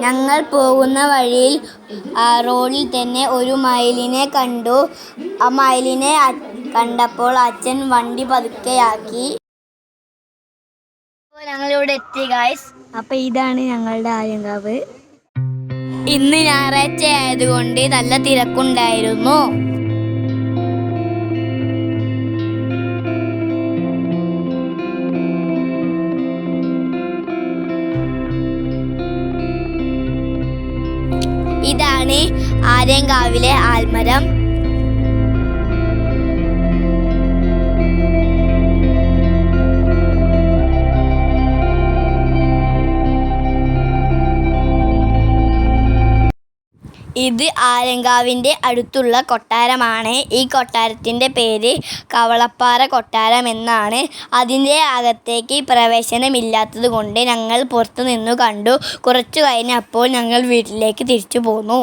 ഞങ്ങൾ പോകുന്ന വഴിയിൽ റോഡിൽ തന്നെ ഒരു മയിലിനെ കണ്ടു. ആ മയിലിനെ കണ്ടപ്പോൾ അച്ഛൻ വണ്ടി പതുക്കെയാക്കി. ഞങ്ങളിവിടെ എത്തി ഗായ്സ് അപ്പൊ ഇതാണ് ഞങ്ങളുടെ ആര്യങ്കാവ്. ഇന്ന് ഞായറാഴ്ച ആയതുകൊണ്ട് നല്ല തിരക്കുണ്ടായിരുന്നു. ഇതാണ് ആര്യങ്കാവിലെ ആൽമരം. ഇത് ആലങ്കാവിന്റെ അടുത്തുള്ള കൊട്ടാരമാണ്. ഈ കൊട്ടാരത്തിന്റെ പേര് കവളപ്പാറ കൊട്ടാരം എന്നാണ്. അതിന്റെ അകത്തേക്ക് പ്രവേശനമില്ലാത്തത് കൊണ്ട് ഞങ്ങൾ പുറത്തു നിന്നു കണ്ടു. കുറച്ചു കഴിഞ്ഞപ്പോൾ ഞങ്ങൾ വീട്ടിലേക്ക് തിരിച്ചു പോന്നു.